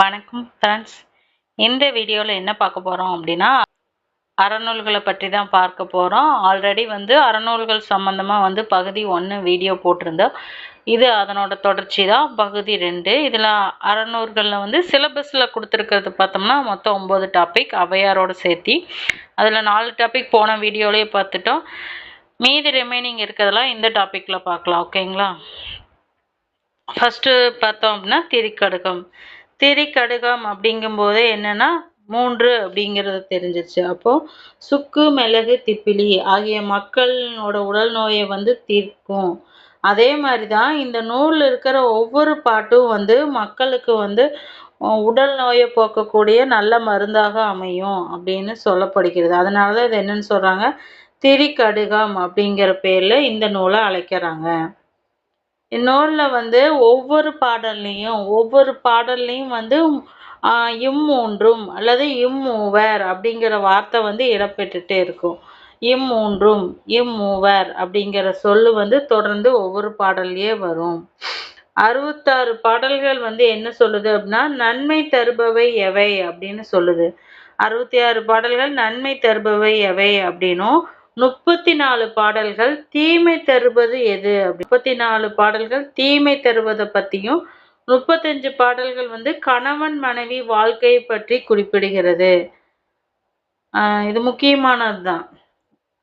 வணக்கம் ஃப்ரெண்ட்ஸ் இந்த வீடியோவில் என்ன பார்க்க போகிறோம் அப்படின்னா அறநூல்களை பற்றி தான் பார்க்க போகிறோம் ஆல்ரெடி வந்து அறநூல்கள் சம்மந்தமாக வந்து பகுதி ஒன்று வீடியோ போட்டிருந்தோம். இது அதனோட தொடர்ச்சி தான். பகுதி ரெண்டு இதில் அறநூறுகளில் வந்து சிலபஸில் கொடுத்துருக்கிறது பார்த்தோம்னா மொத்தம் ஒம்பது டாபிக் அவையாரோட சேர்த்தி. அதில் நாலு டாபிக் போன வீடியோலேயே பார்த்துட்டோம். மீதி ரிமைனிங் இருக்கிறதெல்லாம் இந்த டாப்பிக்கில் பார்க்கலாம் ஓகேங்களா ஃபஸ்ட்டு பார்த்தோம் அப்படின்னா திரிக்கடுக்கம் திரிக்கடுகம் அப்படிங்கும்போது என்னென்னா மூன்று அப்படிங்கிறது தெரிஞ்சிச்சு அப்போது சுக்கு மிளகு திப்பிலி ஆகிய மக்களோட உடல் நோயை வந்து தீர்க்கும். அதே மாதிரி தான் இந்த நூலில் இருக்கிற ஒவ்வொரு பாட்டும் வந்து மக்களுக்கு வந்து உடல் நோயை போக்கக்கூடிய நல்ல மருந்தாக அமையும் அப்படின்னு சொல்லப்படுகிறது. அதனால தான் இது என்னன்னு சொல்கிறாங்க திரிக்கடுகம் அப்படிங்கிற பேரில் இந்த நூலை அழைக்கிறாங்க. இந்நூலில் வந்து ஒவ்வொரு பாடல்லையும் ஒவ்வொரு பாடல்லையும் வந்து இம்மூன்றும் அல்லது இம்மூவர் அப்படிங்கிற வார்த்தை வந்து இடம்பெற்றுட்டே இருக்கும். இம்மூன்றும் இம்மூவர் அப்படிங்கிற சொல்லு வந்து தொடர்ந்து ஒவ்வொரு பாடல்லையே வரும். அறுபத்தாறு பாடல்கள் வந்து என்ன சொல்லுது அப்படின்னா நன்மை தருபவை எவை அப்படின்னு சொல்லுது. அறுபத்தி ஆறு பாடல்கள் நன்மை தருபவை எவை அப்படின்னும் முப்பத்தி நாலு பாடல்கள் தீமை தருவது எது அப்படி? முப்பத்தி நாலு பாடல்கள் தீமை தருவதை பற்றியும் முப்பத்தஞ்சு பாடல்கள் வந்து கணவன் மனைவி வாழ்க்கையை பற்றி குறிப்பிடுகிறது. இது முக்கியமானது தான்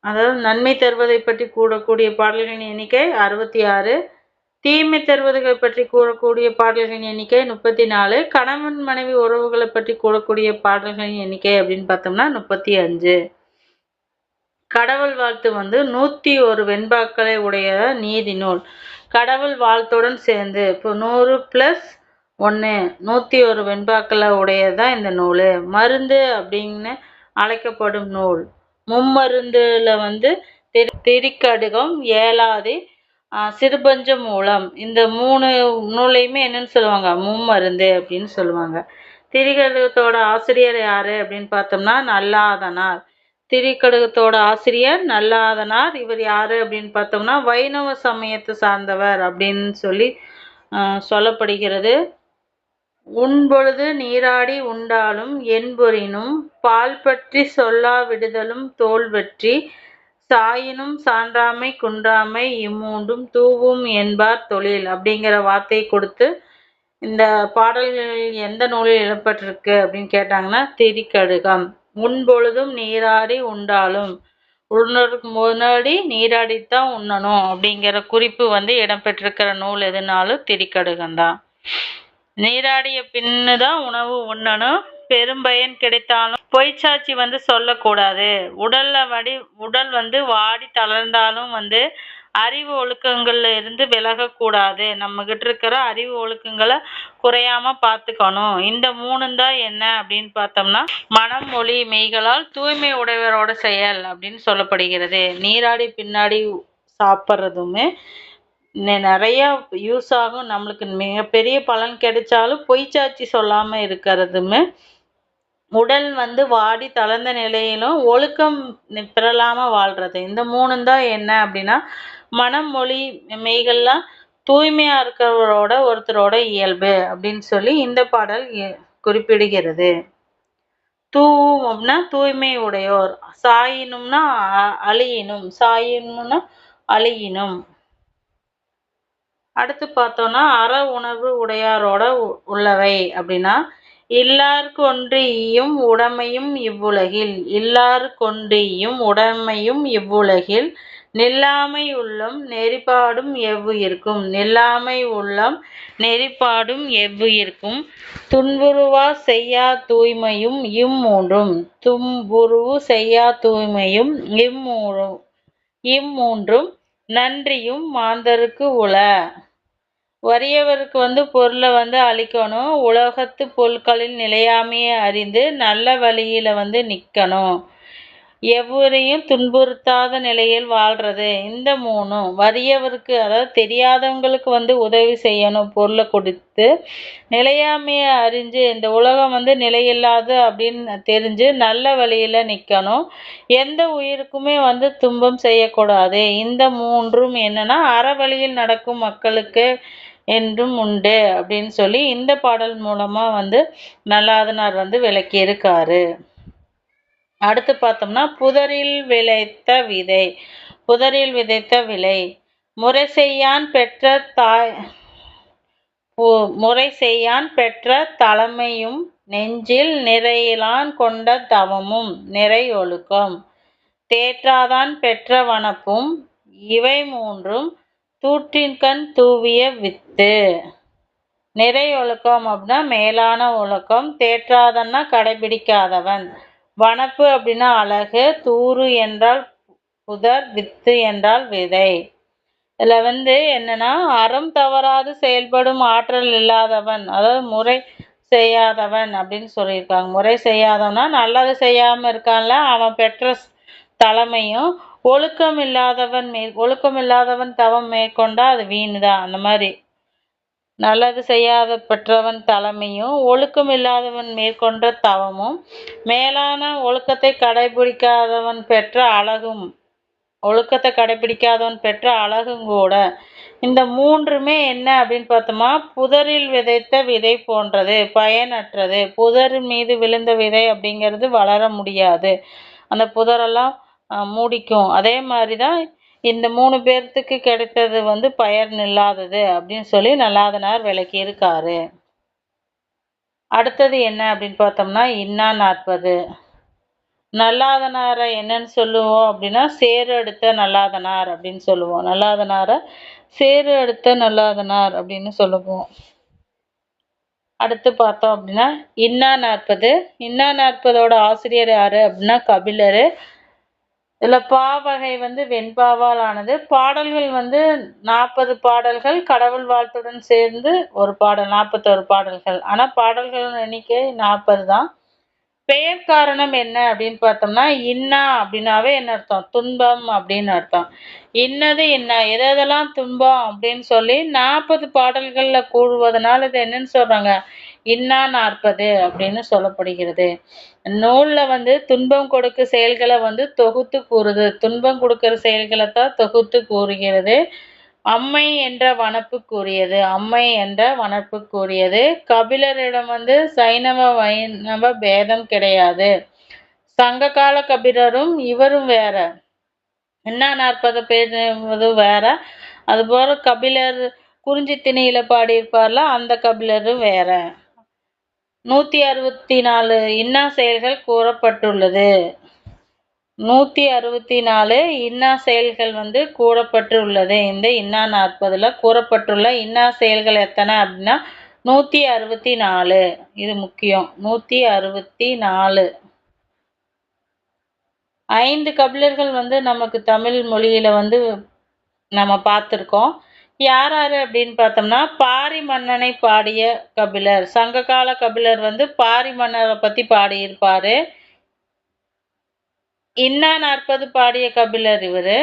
அதாவது நன்மை தருவதை பற்றி கூடக்கூடிய பாடல்களின் எண்ணிக்கை அறுபத்தி ஆறு தீமை தருவதுகள் பற்றி கூறக்கூடிய பாடல்களின் எண்ணிக்கை முப்பத்தி நாலு கணவன் மனைவி உறவுகளை பற்றி கூறக்கூடிய பாடல்களின் எண்ணிக்கை அப்படின்னு பார்த்தோம்னா முப்பத்தி அஞ்சு. கடவுள் வாழ்த்து வந்து நூற்றி ஒரு வெண்பாக்களை உடைய நீதி நூல். கடவுள் வாழ்த்துடன் சேர்ந்து இப்போ நூறு ப்ளஸ் ஒன்று நூற்றி ஒரு வெண்பாக்களை உடையதான் இந்த நூல். மருந்து அப்படின்னு அழைக்கப்படும் நூல். மும்மருந்தில் வந்து திரு திரிக்கடுகம் ஏலாதி சிறுபஞ்ச மூலம். இந்த மூணு நூலையுமே என்னன்னு சொல்லுவாங்க? மும்மருந்து அப்படின்னு சொல்லுவாங்க. திரிகடுகத்தோட ஆசிரியர் யார் அப்படின்னு பார்த்தோம்னா நல்லாதனார். திரிக்கடுகத்தோட ஆசிரியர் நல்லாதனார். இவர் யார் அப்படின்னு பார்த்தோம்னா வைணவ சமயத்தை சார்ந்தவர் அப்படின்னு சொல்லி சொல்லப்படுகிறது. உண்பொழுது நீராடி உண்டாலும் என்பொறினும் பால் பற்றி சொல்லா விடுதலும் தோல் வெற்றி சாயினும் சான்றாமை குன்றாமை இம்மூண்டும் தூவும் என்பார் தொழில் அப்படிங்கிற வார்த்தை கொடுத்து இந்த பாடல்கள் எந்த நூலில் இடப்பட்டிருக்கு அப்படின்னு கேட்டாங்கன்னா திரிக்கடுகம் முன்பொழுதும் நீராடி உண்டாலும். உண்ணறதுக்கு முன்னாடி நீராடித்தான் உண்ணணும் அப்படிங்கிற குறிப்பு வந்து இடம்பெற்றிருக்கிற நூல் எதுனாலும் திரிக்கடுகம் தான் நீராடிய பின்னு தான் உணவு உண்ணணும். பெரும்பயன் கிடைத்தாலும் பொய்ச்சாட்சி வந்து சொல்லக்கூடாது. உடல்ல வடி உடல் வந்து வாடி தளர்ந்தாலும் வந்து அறிவு ஒழுக்கங்கள்ல இருந்து விலகக்கூடாது நம்மக்கிட்ட இருக்கிற அறிவு ஒழுக்கங்களை குறையாம பார்த்துக்கணும். இந்த மூணும் தான் என்ன அப்படின்னு பார்த்தோம்னா மனம் மொழி மெய்களால் தூய்மை உடையவரோட செயல் அப்படின்னு சொல்லப்படுகிறது. நீராடி பின்னாடி சாப்பிட்றதுமே நிறைய யூஸ் ஆகும். நம்மளுக்கு மிகப்பெரிய பலன் கிடைச்சாலும் பொய்ச்சாட்சி சொல்லாமல் இருக்கிறதுமே உடல் வந்து வாடி தளர்ந்த நிலையிலும் ஒழுக்கம் பிறலாமல் வாழ்கிறது இந்த மூணு தான் என்ன அப்படின்னா மனம் மொழி மெய்கள்லாம் தூய்மையாக இருக்கிறவரோட ஒருத்தரோட இயல்பு அப்படின்னு சொல்லி இந்த பாடல் குறிப்பிடுகிறது. தூவும் அப்படின்னா தூய்மை உடையோர் சாயினும்னா அழியினும் சாயினும்னா அழியினும். அடுத்து பார்த்தோம்னா அற உணர்வு உடையாரோட உள்ளவை அப்படின்னா இல்லார்க்கொன்று உடமையும் இவ்வுலகில் இல்லார்க்கொன்று உடமையும் இவ்வுலகில் நில்லாமை உள்ளம் நெறிப்பாடும் எவ்வுயிர்க்கும். நில்லாமை உள்ளம் நெறிப்பாடும் எவ்வுயிர்க்கும். துன்புருவா செய்யா தூய்மையும் இம்மூன்றும் தும்புருவு செய்யா தூய்மையும் இம்மூன்றும் இம்மூன்றும் நன்றியும் மாந்தருக்கு உல வறியவருக்கு வந்து பொருளை வந்து அழிக்கணும் உலகத்து பொருட்களின் நிலையாமையை அறிந்து நல்ல வழியில் வந்து நிற்கணும் எவரையும் துன்புறுத்தாத நிலையில் வாழ்கிறது இந்த மூணும் வறியவருக்கு அதாவது தெரியாதவங்களுக்கு வந்து உதவி செய்யணும் பொருளை கொடுத்து நிலையாமையை அறிஞ்சு இந்த உலகம் வந்து நிலையில்லாது அப்படின்னு தெரிஞ்சு நல்ல வழியில் நிற்கணும் எந்த உயிருக்குமே வந்து துன்பம் செய்யக்கூடாது. இந்த மூன்றும் என்னென்னா அறவழியில் நடக்கும் மக்களுக்கு என்றும் உண்டு அப்படின்னு சொல்லி இந்த பாடல் மூலமாக வந்து நல்லாதனார் வந்து விளக்கியிருக்காரு. அடுத்து பார்த்தோம்னா புதரில் விளைத்த விதை. புதரில் விதைத்த விலை முறை செய்யான் பெற்ற தாய் முறை செய்யான் பெற்ற தலைமையும் நெஞ்சில் நிறையிலான் கொண்ட தவமும் நிறை ஒழுக்கம். தேற்றாதான் பெற்ற வனப்பும் இவை மூன்றும் தூற்றின்கண் தூவிய வித்து. நிறை ஒழுக்கம் அப்படின்னா மேலான ஒழுக்கம். தேற்றாதன்னா கடைபிடிக்காதவன். வனப்பு அப்படின்னா அழகு தூறு என்றால் புதர் வித்து என்றால் விதை. இதில் வந்து என்னன்னா அறம் தவறாது செயல்படும் ஆற்றல் இல்லாதவன் அதாவது முறை செய்யாதவன் அப்படின்னு சொல்லியிருக்காங்க. முறை செய்யாதவனா நல்லது செய்யாமல் இருக்கான்ல அவன் பெற்ற தலைமையும் ஒழுக்கம் இல்லாதவன் மே ஒழுக்கம் இல்லாதவன் தவம் மேற்கொண்டா அது வீண் தான் அந்த மாதிரி. நல்லது செய்யாத பெற்றவன் தலைமையும் ஒழுக்கம் இல்லாதவன் மேற்கொண்ட தவமும் மேலான ஒழுக்கத்தை கடைபிடிக்காதவன் பெற்ற அழகும் ஒழுக்கத்தை கடைபிடிக்காதவன் பெற்ற அழகும் கூட. இந்த மூன்றுமே என்ன அப்படின்னு பார்த்தோமா? புதரில் விதைத்த விதை போன்றது பயனற்றது. புதர் மீது விழுந்த விதை அப்படிங்கிறது வளர முடியாது. அந்த புதரெல்லாம் மூடிக்கும். அதே மாதிரி தான் இந்த மூணு பேர்த்துக்கு கிடைத்தது வந்து பயன் இல்லாதது அப்படின்னு சொல்லி நல்லாதனார் விளக்கியிருக்காரு. அடுத்தது என்ன அப்படின்னு பார்த்தோம்னா இன்னா நாற்பது. நல்லாதனாரை என்னன்னு சொல்லுவோம் அப்படின்னா சேரு எடுத்த நல்லாதனார் அப்படின்னு சொல்லுவோம். நல்லாதனாரை சேரு எடுத்த நல்லாதனார் அப்படின்னு சொல்லுவோம். அடுத்து பார்த்தோம் அப்படின்னா இன்னா நாற்பது. இன்னா நாற்பதோட ஆசிரியர் யாரு அப்படின்னா கபிலர். இதில் பாவகை வந்து வெண்பாவால் ஆனது. பாடல்கள் வந்து நாற்பது பாடல்கள் கடவுள் வாழ்த்துடன் சேர்ந்து ஒரு பாடல் நாற்பத்தோரு பாடல்கள். ஆனால் பாடல்கள் எண்ணிக்கை நாற்பது தான். பெயர் காரணம் என்ன அப்படின்னு பார்த்தோம்னா இன்னா அப்படின்னாவே என்ன அர்த்தம்? துன்பம் அப்படின்னு அர்த்தம். இன்னது என்ன எதெல்லாம் துன்பம் அப்படின்னு சொல்லி நாற்பது பாடல்களில் கூடுவதனால இது என்னன்னு சொல்கிறாங்க இன்னா நாற்பது அப்படின்னு சொல்லப்படுகிறது. நூலில் வந்து துன்பம் கொடுக்க செயல்களை வந்து தொகுத்து கூறுது. துன்பம் கொடுக்கிற செயல்களை தான் தொகுத்து கூறுகிறது. அம்மை என்ற வனப்பு கூறியது. அம்மை என்ற வனப்பு கூறியது. கபிலரிடம் வந்து சைனவ வைணவ பேதம் கிடையாது. சங்ககால கபிலரும் இவரும் வேற. என்ன நாற்பது பேர் வேற. அதுபோல கபிலர் குறிஞ்சி திணியில பாடியிருப்பார்ல அந்த கபிலரும் வேற. நூற்றி அறுபத்தி நாலு இன்னா செயல்கள் கூறப்பட்டுள்ளது. நூற்றி அறுபத்தி நாலு இன்னா செயல்கள் வந்து கூறப்பட்டுள்ளது. இந்த இன்னா நாற்பதில் கூறப்பட்டுள்ள இன்னா செயல்கள் எத்தனை அப்படின்னா நூற்றி அறுபத்தி நாலு. இது முக்கியம். நூற்றி அறுபத்தி நாலு. ஐந்து கபிலர்கள் வந்து நமக்கு தமிழ் மொழியில் வந்து நம்ம பார்த்துருக்கோம். யார் யார் அப்படின்னு பார்த்தோம்னா பாரி மன்னனை பாடிய கபிலர். சங்ககால கபிலர் வந்து பாரி மன்னரை பற்றி பாடியிருப்பார். இன்னா நாற்பது பாடிய கபிலர் இவர்.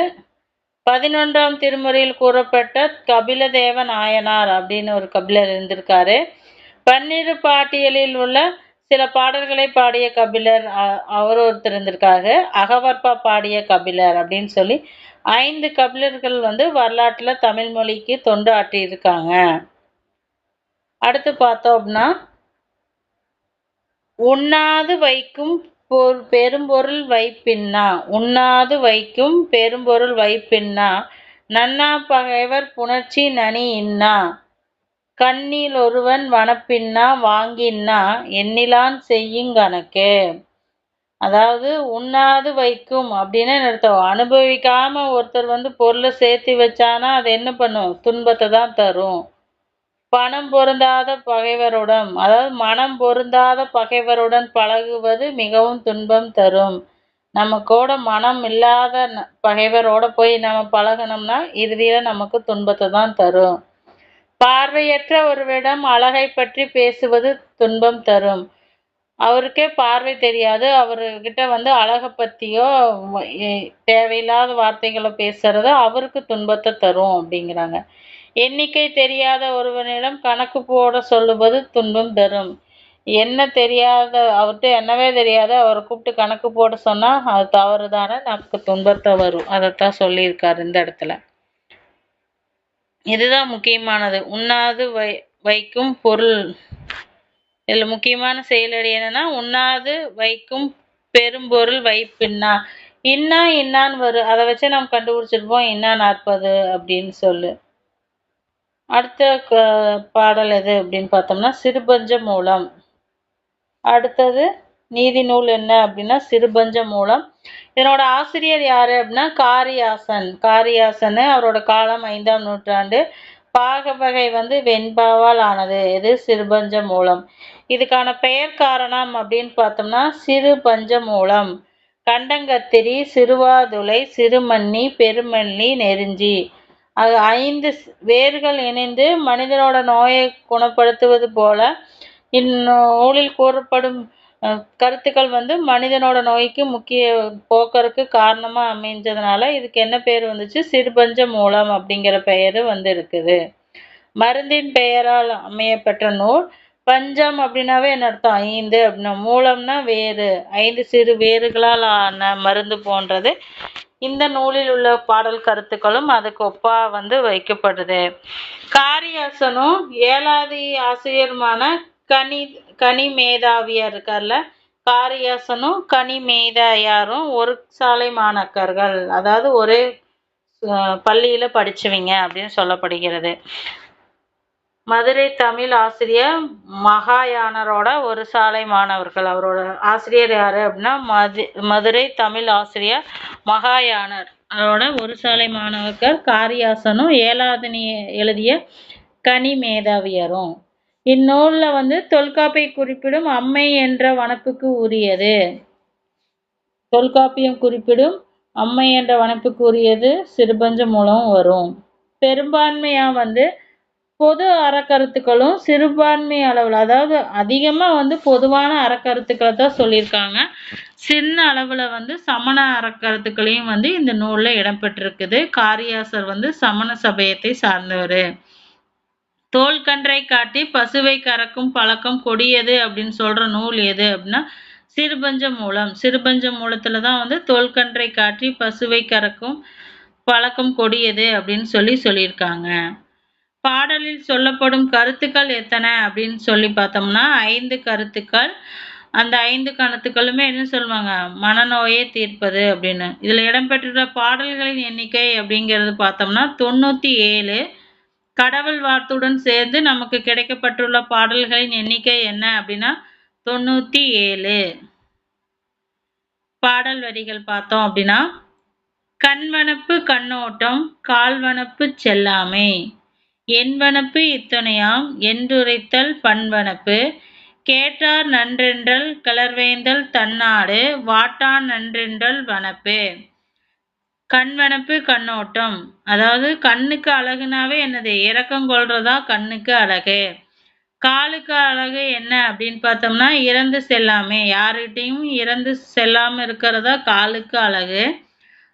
பதினொன்றாம் திருமுறையில் கூறப்பட்ட கபிலதேவ நாயனார் அப்படின்னு ஒரு கபிலர் இருந்திருக்காரு. பன்னிரு பாட்டியலில் உள்ள சில பாடல்களை பாடிய கபிலர் அவர் ஒருத்தர் இருந்திருக்காரு. அகவற்பா பாடிய கபிலர் அப்படின்னு சொல்லி ஐந்து கபிலர்கள் வந்து வரலாற்றில் தமிழ் மொழிக்கு தொண்டு ஆற்றியிருக்காங்க அடுத்து பார்த்தோம் அப்படின்னா உண்ணாது வைக்கும் பொருள் பெரும்பொருள் வைப்பின்னா உண்ணாது வைக்கும் பெரும்பொருள் வைப்பின்னா நன்னா பகைவர் புணர்ச்சி நனி இன்னா கண்ணில் ஒருவன் வனப்பின்னா வாங்கின்னா எண்ணிலான் செய்யுங்கணக்கு அதாவது உண்ணாது வைக்கும் அப்படின்னு அர்த்தம் அனுபவிக்காம ஒருத்தர் வந்து பொருளை சேர்த்து வச்சானா அது என்ன பண்ணும்? துன்பத்தை தான் தரும். பணம் பொருந்தாத பகைவருடன் அதாவது மனம் பொருந்தாத பகைவருடன் பழகுவது மிகவும் துன்பம் தரும். நம்ம கூட மனம் இல்லாத பகைவரோட போய் நம்ம பழகணும்னா இறுதியில் நமக்கு துன்பத்தை தான் தரும். பார்வையற்ற ஒருவரிடம் அழகை பற்றி பேசுவது துன்பம் தரும். அவருக்கே பார்வை தெரியாது. அவர்கிட்ட வந்து அழகை பற்றியோ தேவையில்லாத வார்த்தைகளை பேசுறது அவருக்கு துன்பத்தை தரும் அப்படிங்கிறாங்க. எண்ணிக்கை தெரியாத ஒருவனிடம் கணக்கு போட சொல்லுவது துன்பம் தரும். என்ன தெரியாத அவர்கிட்ட என்னவே தெரியாத. அவரை கூப்பிட்டு கணக்கு போட சொன்னால் அது தவறு தானே நமக்கு துன்பத்தை வரும். அதைத்தான் சொல்லியிருக்காரு இந்த இடத்துல. இதுதான் முக்கியமானது. உண்ணாது வை வைக்கும் பொருள். இதில் முக்கியமான செயலடி என்னன்னா உண்ணாது வைக்கும் பெரும்பொருள் வைப்பின்னா. இன்னா இன்னான்னு வரும் அதை வச்சு நம்ம கண்டுபிடிச்சிருப்போம் இன்னா நாற்பது அப்படின்னு சொல்லு. அடுத்த பாடல் எது அப்படின்னு பார்த்தோம்னா சிறுபஞ்ச மூலம். அடுத்தது நீதி நூல் என்ன அப்படின்னா சிறுபஞ்ச மூலம். இதனோட ஆசிரியர் யாரு அப்படின்னா காரியாசன். காரியாசன் அவரோட காலம் ஐந்தாம் நூற்றாண்டு. பாகவகை வந்து வெண்பாவால் ஆனது. இது சிறுபஞ்ச மூலம். இதுக்கான பெயர் காரணம் அப்படின்னு பார்த்தோம்னா சிறு பஞ்சமூலம். கண்டங்கத்திரி சிறுவாதுளை சிறுமண்ணி பெருமண்ணி நெருஞ்சி. அது ஐந்து வேர்கள் இணைந்து மனிதனோட நோயை குணப்படுத்துவது போல இந்நூலில் கூறப்படும் கருத்துக்கள் வந்து மனிதனோட நோய்க்கு முக்கிய போக்கருக்கு காரணமா அமைஞ்சதுனால இதுக்கு என்ன பேர் வந்துச்சு? சிறுபஞ்ச மூலம் அப்படிங்கிற பெயர் வந்து இருக்குது மருந்தின் பெயரால் அமையப்பெற்ற நூல் பஞ்சம் அப்படின்னாவே என்ன அர்த்தம்? ஐந்து அப்படின்னா மூலம்னா வேறு. ஐந்து சிறு வேர்களால் ஆன மருந்து போன்றது. இந்த நூலில் உள்ள பாடல் கருத்துக்களும் அதுக்கு ஒப்பா வந்து வைக்கப்படுது. காரியாசனும் ஏழாதி ஆசிரியருமான கனி கனி மேதாவியார் இருக்கார்ல? காரியாசனும் கனி மேதாயாரும் ஒரு சாலை மாணாக்கர்கள். அதாவது ஒரே பள்ளியில் பள்ளியில அப்படின்னு சொல்லப்படுகிறது. மதுரை தமிழ் ஆசிரியர் மகாயானரோட ஒரு சாலை மாணவர்கள். அவரோட ஆசிரியர் யாரு அப்படின்னா மது மதுரை தமிழ் ஆசிரியர் மகாயானர். அவரோட ஒரு சாலை மாணவர்கள் காரியாசனும் ஏலாதனி எழுதிய கனி மேதாவியரும். இந்நூலில் வந்து தொல்காப்பை குறிப்பிடும் அம்மை என்ற வனப்புக்கு உரியது. தொல்காப்பியம் குறிப்பிடும் அம்மை என்ற வனப்புக்கு உரியது சிறுபஞ்ச மூலம் வரும். பெரும்பான்மையாக வந்து பொது அறக்கருத்துக்களும் சிறுபான்மை அளவில் அதாவது அதிகமாக வந்து பொதுவான அறக்கருத்துக்களை தான் சொல்லியிருக்காங்க. சின்ன அளவில் வந்து சமண அறக்கருத்துக்களையும் வந்து இந்த நூலில் இடம்பெற்றிருக்குது. காரியாசர் வந்து சமண சபையத்தை சார்ந்தவர். தோல்கன்றை காட்டி பசுவை கறக்கும் பழக்கம் கொடியது அப்படின்னு சொல்கிற நூல் எது அப்படின்னா சிறுபஞ்ச மூலம். சிறுபஞ்ச மூலத்தில் தான் வந்து தோல்கன்றை காட்டி பசுவை கறக்கும் பழக்கம் கொடியது அப்படின்னு சொல்லி சொல்லியிருக்காங்க. பாடலில் சொல்லப்படும் கருத்துக்கள் எத்தனை அப்படின்னு சொல்லி பார்த்தோம்னா ஐந்து கருத்துக்கள். அந்த ஐந்து கணத்துக்களுமே என்ன சொல்லுவாங்க? மனநோயை தீர்ப்பது அப்படின்னு. இதில் இடம்பெற்றுள்ள பாடல்களின் எண்ணிக்கை அப்படிங்கிறது பார்த்தோம்னா தொண்ணூத்தி ஏழு கடவுள் வார்த்துடன் சேர்ந்து நமக்கு கிடைக்கப்பட்டுள்ள பாடல்களின் எண்ணிக்கை என்ன அப்படின்னா தொண்ணூத்தி ஏழு பாடல் வரிகள் பார்த்தோம் அப்படின்னா கண்வனப்பு கண்ணோட்டம் கால்வனப்பு செல்லாமை. என்வனப்பு இத்துணையாம் என்றுரைத்தல் பண்வனப்பு. கேட்டார் நன்றென்றல் கிளர்வேந்தல் தன்னாடு வாட்டான் நன்றென்றல் வனப்பு. கண்வனப்பு கண்ணோட்டம். அதாவது கண்ணுக்கு அழகுனாவே என்னது? இறக்கம் கொள்றதா கண்ணுக்கு அழகு. காலுக்கு அழகு என்ன அப்படின்னு பார்த்தோம்னா இறந்து செல்லாமே. யாருகிட்டையும் இறந்து செல்லாமல் இருக்கிறதா காலுக்கு அழகு.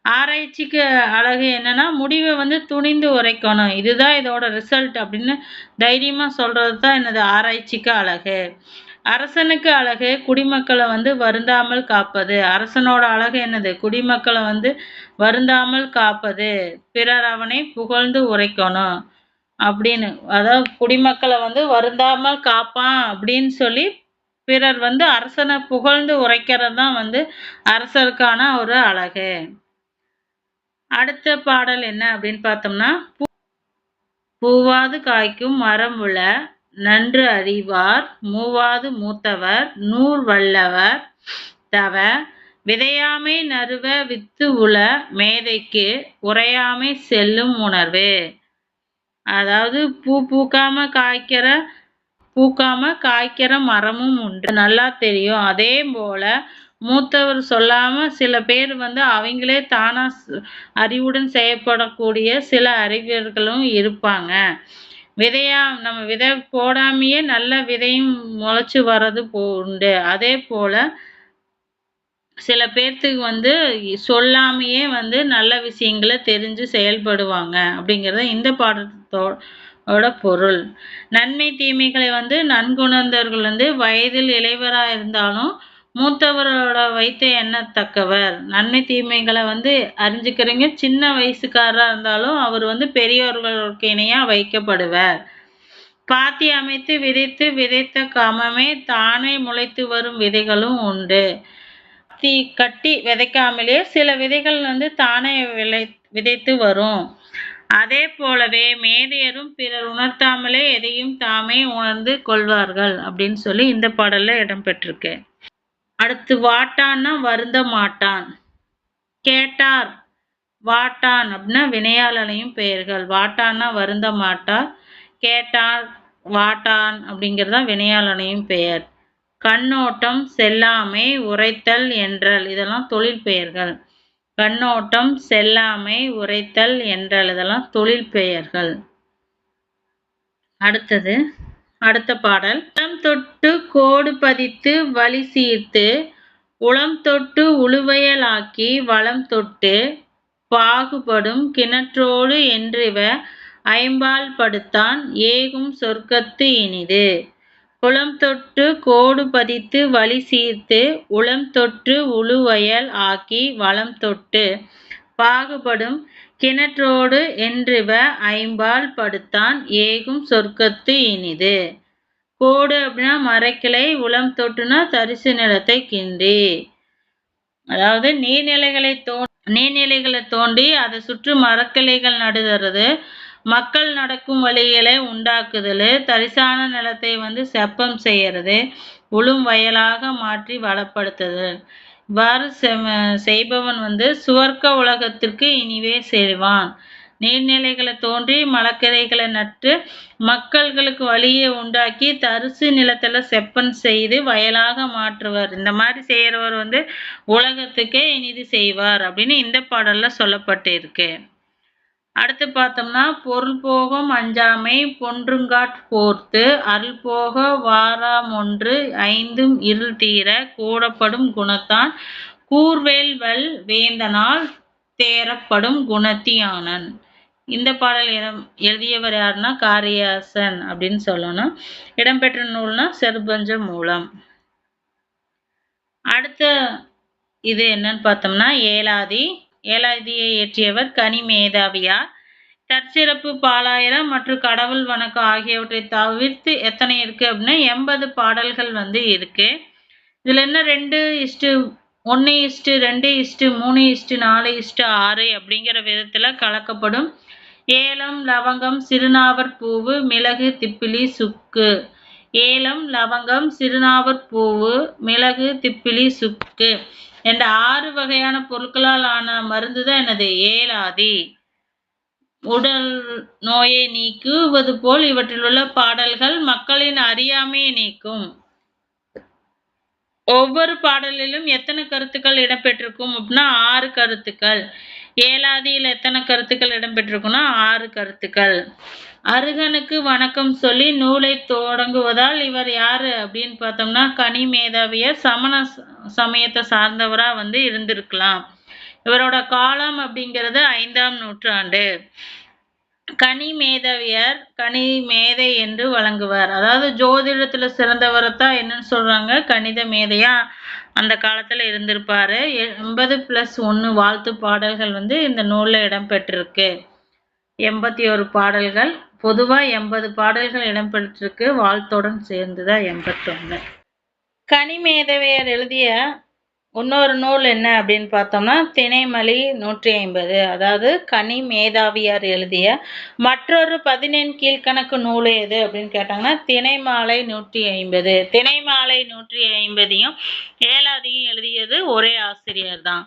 ஆராய்ச்சிக்கு அழகு என்னன்னா முடிவை வந்து துணிந்து உரைக்கணும். இதுதான் இதோட ரிசல்ட் அப்படின்னு தைரியமாக சொல்கிறது தான் என்னது ஆராய்ச்சிக்கு அழகு. அரசனுக்கு அழகு குடிமக்களை வந்து வருந்தாமல் காப்பது. அரசனோட அழகு என்னது? குடிமக்களை வந்து வருந்தாமல் காப்பது. பிறர் அவனை புகழ்ந்து உரைக்கணும். அப்படின்னு. அதாவது குடிமக்களை வந்து வருந்தாமல் காப்பான் அப்படின்னு சொல்லி பிறர் வந்து அரசனை புகழ்ந்து உரைக்கிறது தான் வந்து அரசருக்கான ஒரு அழகு. அடுத்த பாடல் என்ன அப்படின்னு பார்த்தோம்னா பூவாது காய்க்கும் மரம் உள நன்று அறிவார் மூவாது மூத்தவர் நூல் வல்லவர் தவ விதையாமை நறுவ வித்து உல மேதைக்கு உரையாமை செல்லும் உணர்வு. அதாவது பூ பூக்காம காய்க்கிற பூக்காம காய்க்கிற மரமும் உண்டு. நல்லா தெரியும். அதே போல மூத்தவர் சொல்லாம சில பேர் வந்து அவங்களே தானா அறிவுடன் செய்யப்படக்கூடிய சில அறிஞர்களும் இருப்பாங்க. விதையா நம்ம விதை போடாமையே நல்ல விதையும் முளைச்சு வர்றது போ உண்டு. அதே போல சில பேர்த்துக்கு வந்து சொல்லாமையே வந்து நல்ல விஷயங்களை தெரிஞ்சு செயல்படுவாங்க அப்படிங்கிறது இந்த பாடத்தோட பொருள். நன்மை தீமைகளை வந்து நன்குணர்ந்தவர்கள் வந்து வயதில் இளைவராக இருந்தாலும் மூத்தவரோட வைத்து எண்ணத்தக்கவர். நன்மை தீமைகளை வந்து அறிஞ்சுக்கிறீங்க. சின்ன வயசுக்காரராக இருந்தாலும் அவர் வந்து பெரியவர்களுக்கு இணையாக வைக்கப்படுவார். பாத்தி அமைத்து விதைத்து விதைத்த காமமே தானே முளைத்து வரும் விதைகளும் உண்டு. தீ கட்டி விதைக்காமலே சில விதைகள் வந்து தானே விளை விதைத்து வரும். அதே போலவே மேதையரும் பிறர் உணர்த்தாமலே எதையும் தாமே உணர்ந்து கொள்வார்கள் அப்படின்னு சொல்லி இந்த பாடல்ல இடம்பெற்றிருக்கு அடுத்து வாட்டான்னா வருந்த மாட்டான். கேட்டார் வாட்டான் அப்படின்னா வினையாளனையும் பெயர்கள். வாட்டான்னா வருந்த மாட்டார் கேட்டார் வாட்டான் அப்படிங்கிறது தான் வினையாளனையும் பெயர். கண்ணோட்டம் செல்லாமை உரைத்தல் என்றல் இதெல்லாம் தொழில் பெயர்கள். கண்ணோட்டம் செல்லாமை உரைத்தல் என்றல் இதெல்லாம் தொழில் பெயர்கள். அடுத்தது அடுத்த பாடல். உளம் தொட்டு கோடு பதித்து வழி சீர்த்து உளம் தொட்டு உழுவையலாக்கி வளம் தொட்டு பாகுபடும் கிணற்றோடு என்றிவ ஐம்பால் படுத்தான் ஏகும் சொர்க்கத்து இனிது. குளம் தொட்டு கோடு பதித்து வழி சீர்த்து உளம் தொட்டு உழுவயல் ஆக்கி வளம் தொட்டு பாகுபடும் கிணற்றோடு என்றிவ ஐம்பால் படுத்தான் ஏகும் சொர்க்கத்து இனிது. கோடு அப்படின்னா மரக்கிளை உளம் தொட்டுனா தரிசு நிலத்தை கிண்டி. அதாவது நீர்நிலைகளை தோ நீர்நிலைகளை தோண்டி அதை சுற்றி மரக்கிளைகள் நடுதறது மக்கள் நடக்கும் வழிகளை உண்டாக்குதல் தரிசான நிலத்தை வந்து செப்பம் செய்யறது உளும் வயலாக மாற்றி வளப்படுத்துதல். இவ்வாறு செய்பவன் வந்து சுவர்க்க உலகத்திற்கு இனிவே செல்வான். நீர்நிலைகளை தோன்றி மலக்கரைகளை நட்டு மக்கள்களுக்கு வழியை உண்டாக்கி தரிசு நிலத்துல செப்பன் செய்து வயலாக மாற்றுவார். இந்த மாதிரி செய்யறவர் வந்து உலகத்துக்கே இனிது செய்வார் அப்படின்னு இந்த பாடல்ல சொல்லப்பட்டு இருக்கு அடுத்து பார்த்தோம்னா பொருள் போகும் அஞ்சாமை பொன்றுங்காட் போர்த்து அருள் போக வாராமொன்று ஐந்தும் இருள் தீர கூடப்படும் குணத்தான் கூர்வேல்வல் வேந்தனால் தேரப்படும் குணத்தியானன். இந்த பாடல் இடம் எழுதியவர் யாருன்னா காரியாசன் அப்படின்னு சொல்லணும். இடம்பெற்ற நூல்னா செருபஞ்ச மூலம். அடுத்த இது என்னன்னு பார்த்தோம்னா ஏலாதி ஏலாதியை இயற்றியவர் கனி மேதாவியார் தற்சிறப்பு பாலாயிரம் மற்றும் கடவுள் வணக்கம் ஆகியவற்றை தவிர்த்து எத்தனை இருக்கு அப்படின்னா எண்பது பாடல்கள் வந்து இருக்கு. இதுல என்ன ரெண்டு இஷ்டு ஒன்று இஷ்டு ரெண்டு இஷ்டு மூணு இஷ்டு நாலு இஷ்டு ஆறு அப்படிங்கிற விதத்துல கலக்கப்படும். ஏலம் லவங்கம் சிறுநாவற் பூவு மிளகு திப்பிலி சுக்கு. ஏலம் லவங்கம் சிறுநாவற் பூவு மிளகு திப்பிலி சுக்கு. என்ற ஆறு வகையான பொருட்களால் ஆன மருந்து தான் எனது ஏலாதி. உடல் நோயை நீக்குவது போல் இவற்றில் உள்ள பாடல்கள் மக்களின் அறியாமையை நீக்கும். ஒவ்வொரு பாடலிலும் எத்தனை கருத்துக்கள் இடம்பெற்றிருக்கும் அப்படின்னா ஆறு கருத்துக்கள். ஏலாதியில் எத்தனை கருத்துக்கள் இடம்பெற்றிருக்குன்னா ஆறு கருத்துக்கள். அருகனுக்கு வணக்கம் சொல்லி நூலை தொடங்குவதால் இவர் யாரு அப்படின்னு பார்த்தோம்னா கனி மேதாவியர் சமண சமயத்தை சார்ந்தவரா வந்து இருந்திருக்கலாம். இவரோட காலம் அப்படிங்கிறது ஐந்தாம் நூற்றாண்டு. கனி மேதவியர் கனி மேதை என்று வழங்குவார். அதாவது ஜோதிடத்துல சிறந்தவரைத்தான் என்னன்னு சொல்றாங்க? கணித மேதையா? அந்த காலத்துல இருந்திருப்பாரு. எண்பது பிளஸ் ஒன்று வாழ்த்து பாடல்கள் வந்து இந்த நூலில் இடம்பெற்றிருக்கு. எண்பத்தி ஒரு பாடல்கள். பொதுவாக எண்பது பாடல்கள் இடம்பெற்றிருக்கு. வாழ்த்துடன் சேர்ந்துதான் எண்பத்தொன்று கனிமேதவையர் எழுதிய இன்னொரு நூல் என்ன? அப்படின்னு பார்த்தோம்னா திணைமலி நூற்றி ஐம்பது அதாவது கனி மேதாவியார் எழுதிய மற்றொரு பதினெண் கீழ்கணக்கு நூல் எது? அப்படின்னு கேட்டாங்கன்னா திணைமாலை நூற்றி ஐம்பது திணைமாலை நூற்றி ஐம்பதையும் ஏழாவதையும் எழுதியது ஒரே ஆசிரியர் தான்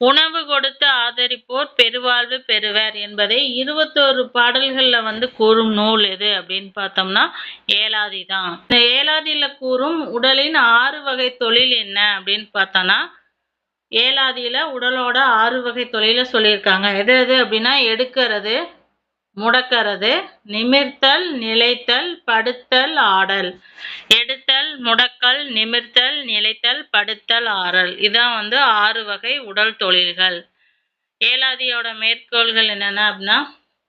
உணவு கொடுத்து ஆதரிப்போர் பெருவாழ்வு பெறுவர் என்பதை இருபத்தோரு பாடல்கள்ல வந்து கூறும் நூல் எது அப்படின்னு பார்த்தோம்னா ஏலாதி தான். இந்த ஏலாதியில கூறும் உடலின் ஆறு வகை தொழில் என்ன அப்படின்னு பார்த்தோம்னா ஏலாதியில உடலோட ஆறு வகை தொழில சொல்லியிருக்காங்க. எது எது அப்படின்னா எடுக்கிறது முடக்கிறது. நிமிர்த்தல் நிலைத்தல் படுத்தல் ஆடல். எடுத்தல் முடக்கல் நிமிர்த்தல் நிலைத்தல் படுத்தல் ஆறல். இதான் வந்து ஆறு வகை உடல் தொழில்கள். ஏலாதியோட மேற்கோள்கள் என்னென்ன அப்படின்னா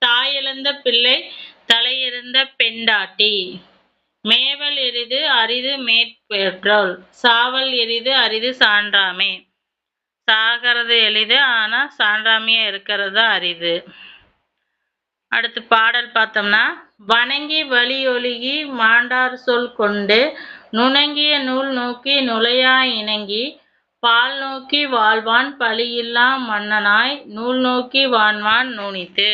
தாயிழந்த பிள்ளை தலையிருந்த பெண்டாட்டி. மேவல் எரிது அரிது மேற்பெற்றோல் சாவல் எரிது அரிது சான்றாமே. சாகிறது எளிது ஆனா சான்றாமையா இருக்கிறது அரிது. அடுத்து பாடல் பார்த்தோம்னா வணங்கி வழியொழுகி மாண்டார் சொல் கொண்டு நுணங்கிய நூல் நோக்கி நுழையா இணங்கி பால் நோக்கி வாழ்வான் பழியில்லா மன்னனாய் நூல் நோக்கி வாழ்வான் நுனித்து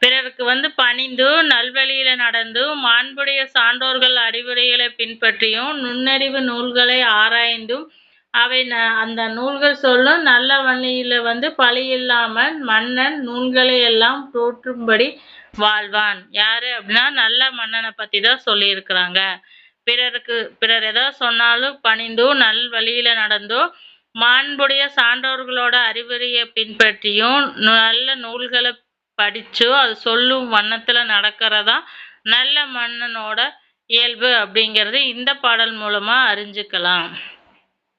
பிறருக்கு வந்து பணிந்து நல்வழியில நடந்து மாண்புடைய சான்றோர்கள் அறிவுரைகளை பின்பற்றியும் நுண்ணறிவு நூல்களை ஆராய்ந்தும் அவை ந- அந்த நூல்கள் சொல்லும் நல்ல வழியில வந்து பழி இல்லாமல் மன்னன் நூல்களை எல்லாம் போற்றும்படி வாழ்வான். யாரு அப்படின்னா நல்ல மன்னனை பத்தி தான் சொல்லியிருக்கிறாங்க. பிறருக்கு பிறர் எதாவது சொன்னாலும் பணிந்தோ நல் வழியில நடந்தோ மாண்புடைய சான்றோர்களோட அறிவுரையை பின்பற்றியும் நல்ல நூல்களை படிச்சோ அது சொல்லும் வண்ணத்துல நடக்கிறதா நல்ல மன்னனோட இயல்பு அப்படிங்கிறது இந்த பாடல் மூலமா அறிஞ்சுக்கலாம்.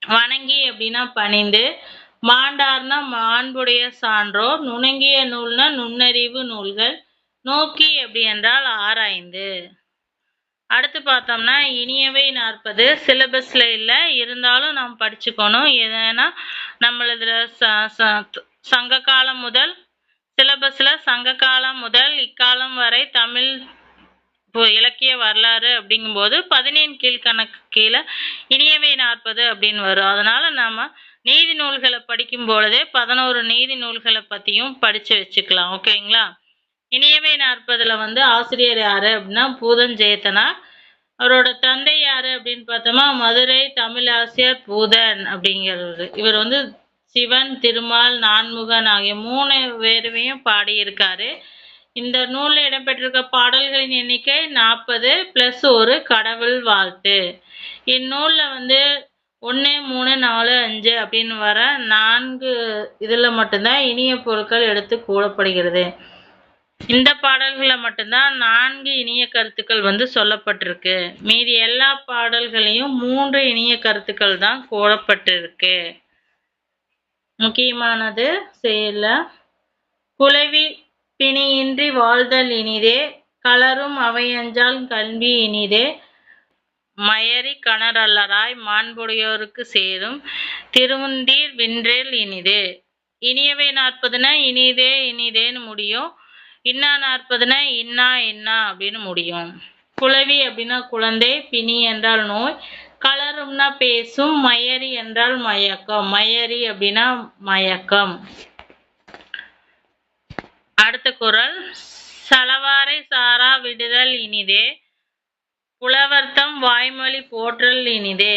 வணங்கி அப்படின்னா பணிந்து மாண்டார்னா மாண்புடைய சான்றோர் நுணங்கிய நூல்னா நுண்ணறிவு நூல்கள் நோக்கி எப்படி என்றால் ஆராய்ந்து. அடுத்து பார்த்தோம்னா இனியவை நாற்பது சிலபஸ்ல இல்லை இருந்தாலும் நாம் படிச்சுக்கணும். ஏன்னா நம்மளதுல ச ச- சங்க காலம் முதல் சிலபஸ்ல சங்க காலம் முதல் இக்காலம் வரை தமிழ் இப்போ இலக்கிய வரலாறு அப்படிங்கும்போது பதினேழு கீழ்கணக்கு கீழே இனியவை நாற்பது அப்படின்னு வரும். அதனால நாம நீதி நூல்களை படிக்கும் பொழுதே பதினோரு நீதி நூல்களை பத்தியும் படிச்சு வச்சுக்கலாம். ஓகேங்களா? இனியவை நாற்பதுல வந்து ஆசிரியர் யாரு அப்படின்னா பூதன் அவரோட தந்தை யாரு அப்படின்னு பார்த்தோமா? மதுரை தமிழ் ஆசிரியர் பூதன் அப்படிங்கிறவர். இவர் வந்து சிவன் திருமால் நான்முகன் ஆகிய மூணு பேருமையும் பாடியிருக்காரு. இந்த நூலில் இடம்பெற்றிருக்க பாடல்களின் எண்ணிக்கை நாற்பது ப்ளஸ் ஒரு கடவுள் வாழ்த்து. இந்நூலில் வந்து ஒன்று மூணு நாலு அஞ்சு அப்படின்னு வர நான்கு இதில் மட்டும்தான் இனிய பொருட்கள் எடுத்து கூறப்படுகிறது. இந்த பாடல்களில் மட்டும்தான் நான்கு இனிய கருத்துக்கள் வந்து சொல்லப்பட்டிருக்கு. மீதி எல்லா பாடல்களையும் மூன்று இனிய கருத்துக்கள் தான் கூறப்பட்டிருக்கு. முக்கியமானது செயல குலவி பிணியின்றி வாழ்தல் இனிதே கலரும் அவையஞ்சால் கல்வி இனிதே. மயரி கணரல்லராய் மாண்புடையோருக்கு சேரும் திருவுந்தீர் வின்றேல் இனிதே. இனியவை நாற்பதுனா இனிதே இனிதேன்னு முடியும். இன்னா நாற்பதுனா இன்னா இன்னா அப்படின்னு முடியும். குளவி அப்படின்னா குழந்தை பிணி என்றால் நோய். கலரும்னா பேசும் மயரி என்றால் மயக்கம். மயரி அப்படின்னா மயக்கம். அடுத்த குறள் சலவாரை சாரா விடுதல் இனிதே புலவர்த்தம் வாய்மொழி போற்றல் இனிதே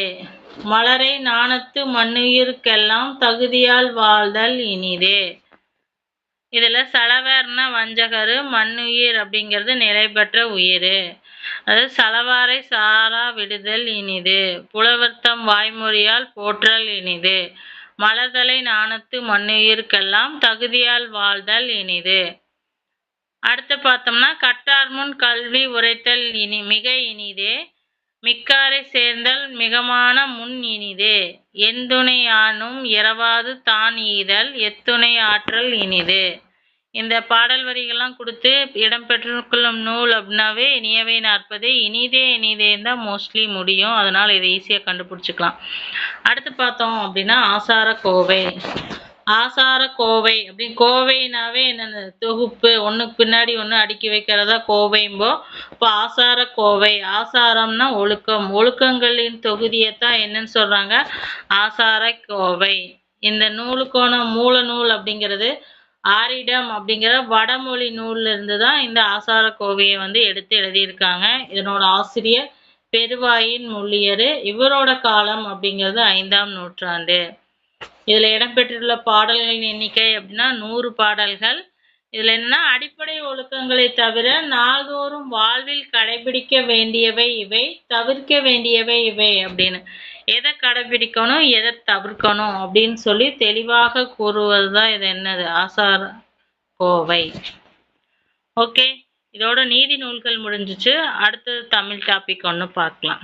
மலரை நாணத்து மண்ணுயிருக்கெல்லாம் தகுதியால் வாழ்தல் இனிதே இதுல சலவர்னா வஞ்சகரு மண்ணுயிர் அப்படிங்கிறது நிலை பெற்ற உயிர். அது சலவாரை சாரா விடுதல் இனிது புலவர்த்தம் வாய்மொழியால் போற்றல் இனிது மலர்தலை நாணத்து மண்ணுயிர்க்கெல்லாம் தகுதியால் வாழ்தல் இனிது. அடுத்து பார்த்தோம்னா கட்டார் முன் கல்வி உரைத்தல் இனி மிக இனிதே. மிக்காரை சேர்ந்தல் மிகமான முன் இனிதே. எந்துணையானும் இரவாது தான் ஈதல் எத்துணை ஆற்றல் இனிது. இந்த பாடல் வரிகள்லாம் கொடுத்து இடம்பெற்றுக்கொள்ளும் நூல் அப்படின்னாவே இனியவை நாற்பது. இனிதே இனிதேன்னு தான் மோஸ்ட்லி முடியும். அதனால் இதை ஈஸியாக கண்டுபிடிச்சிக்கலாம். அடுத்து பார்த்தோம் அப்படின்னா ஆசார கோவை. ஆசார கோவை அப்படி கோவைனாவே என்னென்ன? தொகுப்பு ஒன்றுக்கு பின்னாடி ஒன்று அடுக்கி வைக்கிறதா கோவைம்போ. இப்போ ஆசார கோவை ஆசாரம்னா ஒழுக்கம். ஒழுக்கங்களின் தொகுதியைத்தான் என்னன்னு சொல்கிறாங்க ஆசார கோவை இந்த நூலுக்கான மூல நூல் அப்படிங்கிறது ஆரிடம் அப்படிங்கிற வடமொழி நூல்ல இருந்து தான் இந்த ஆசார கோவையை வந்து எடுத்து எழுதியிருக்காங்க. இதனோட ஆசிரியர் பெருவாயின் மொழியர் இவரோட காலம் அப்படிங்கிறது ஐந்தாம் நூற்றாண்டு. இதுல இடம்பெற்றுள்ள பாடல்களின் எண்ணிக்கை அப்படின்னா நூறு பாடல்கள். இதுல என்னன்னா அடிப்படை ஒழுக்கங்களை தவிர நாள்தோறும் வாழ்வில் கடைபிடிக்க வேண்டியவை இவை தவிர்க்க வேண்டியவை இவை அப்படின்னு. எதை கடைபிடிக்கணும் எதை தவிர்க்கணும் அப்படின்னு சொல்லி தெளிவாக கூறுவதுதான் இது என்னது? ஆசார கோவை. ஓகே இதோட நீதி நூல்கள் முடிஞ்சிச்சு. அடுத்தது தமிழ் டாபிக் ஒன்று பார்க்கலாம்.